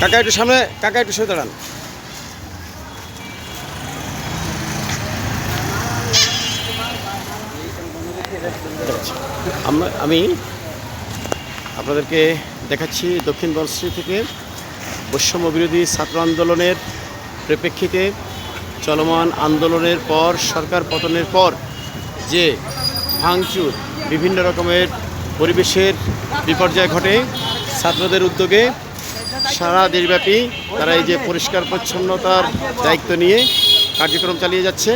কাকা একটু সামনে, কাকা একটু সরে দাঁড়ান। আমি আপনাদেরকে দেখাচ্ছি দক্ষিণ বনশ্রী থেকে বৈষম্য বিরোধী ছাত্র আন্দোলনের প্রেক্ষিতে চলমান আন্দোলনের পর, সরকার পতনের পর যে ভাঙচুর, বিভিন্ন রকমের পরিবেশের বিপর্যয় ঘটে, ছাত্রদের উদ্যোগে সারা দেশব্যাপী তারা এই যে পরিষ্কার পরিচ্ছন্নতার দায়িত্ব নিয়ে কার্যক্রম চালিয়ে যাচ্ছে।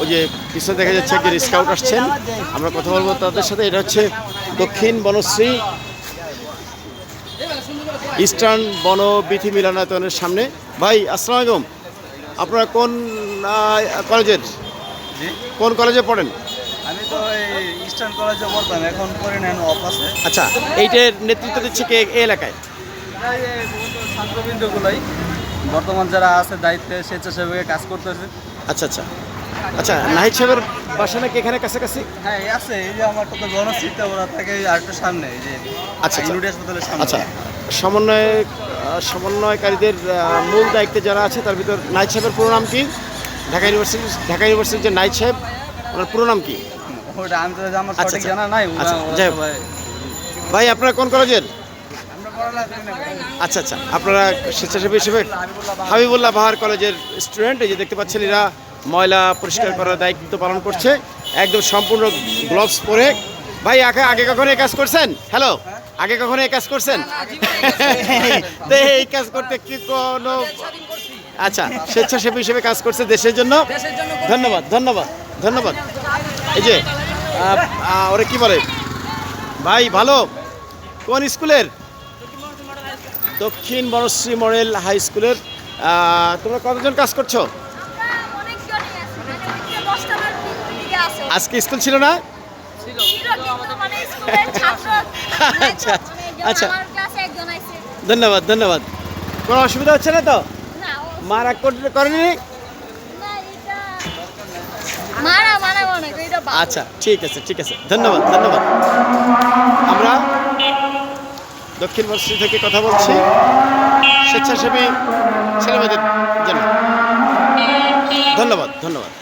ওই যে পিছনে দেখা যাচ্ছে একজন স্কাউট আসছেন। আমরা কথা বলব তাদের সাথে। এটা হচ্ছে দক্ষিণ বনশ্রী ইস্টার্ন বন বিধি মিলনায়তনের সামনে। ভাই আসসালাম আলাইকুম। আপনারা কোন কলেজের? কোন কলেজে পড়েন? আমি তো ইস্টার্ন কলেজে পড়তাম এখন অফ আছে। আচ্ছা এইটার নেতৃত্ব দিচ্ছে কে? এলাকায়? ছাত্রবৃন্দগুলোই বর্তমান যারা আছে দায়িত্বে স্বেচ্ছাসেবকে কাজ করতেছে। আচ্ছা আচ্ছা। আচ্ছা নাহিদ সাহেবের বাসা নাকি এখানে কাছাকাছি? হ্যাঁ আছে এই যে আমার তো গণশিক্ষা ওরা থাকে আর একটু সামনে এই যে আচ্ছা, আচ্ছা। ইউনিটি হাসপাতালের সামনে। আচ্ছা সমন্বয় সমন্বয়কারীদের মূল দায়িত্বে যারা আছে তার ভিতর নাইট সাহেবের পুরো নাম কি? ঢাকা ইউনিভার্সিটি ঢাকা ইউনিভার্সিটির যে নাইট সাহেব ওনার পুরো নাম কি? ওটা আমি তো আমার আচ্ছা, সঠিক। জানা নাই আচ্ছা, ভাই আপনারা কোন কলেজের আমরা পড়ালেখা করি না। আচ্ছা আচ্ছা। আপনারা স্বেচ্ছাসেবী হিসেবে হাবিবুল্লাহ বাহার কলেজের স্টুডেন্ট, এই যে দেখতে পাচ্ছেন এরা ময়লা পরিষ্কার করার দায়িত্ব পালন করছে। একদম সম্পূর্ণ গ্লোভস পরে। ভাই, আগে কখনো এই কাজ করছেন? হ্যালো আগে কখনো এই কাজ করছেন? তো এই কাজ করতে কি কোনো আচ্ছা স্বেচ্ছাসেবী হিসেবে কাজ করছে দেশের জন্য? ধন্যবাদ ধন্যবাদ ধন্যবাদ। এই যে ওরা কি বলে? ভাই, ভালো? কোন স্কুলের? দক্ষিণ বনশ্রী মডেল হাই স্কুলের তোমরা কতজন কাজ করছ? আজকে স্কুল ছিল না? আচ্ছা, আচ্ছা। ধন্যবাদ ধন্যবাদ। কোনো অসুবিধা হচ্ছে না তো? করেনি? মারা মারা করি এটা বাবা। আচ্ছা ঠিক আছে ঠিক আছে। ধন্যবাদ ধন্যবাদ। আমরা দক্ষিণ বনশ্রী থেকে কথা বলছি। স্বেচ্ছাসেবী ছেলেমেয়েদের জন্য। ধন্যবাদ ধন্যবাদ।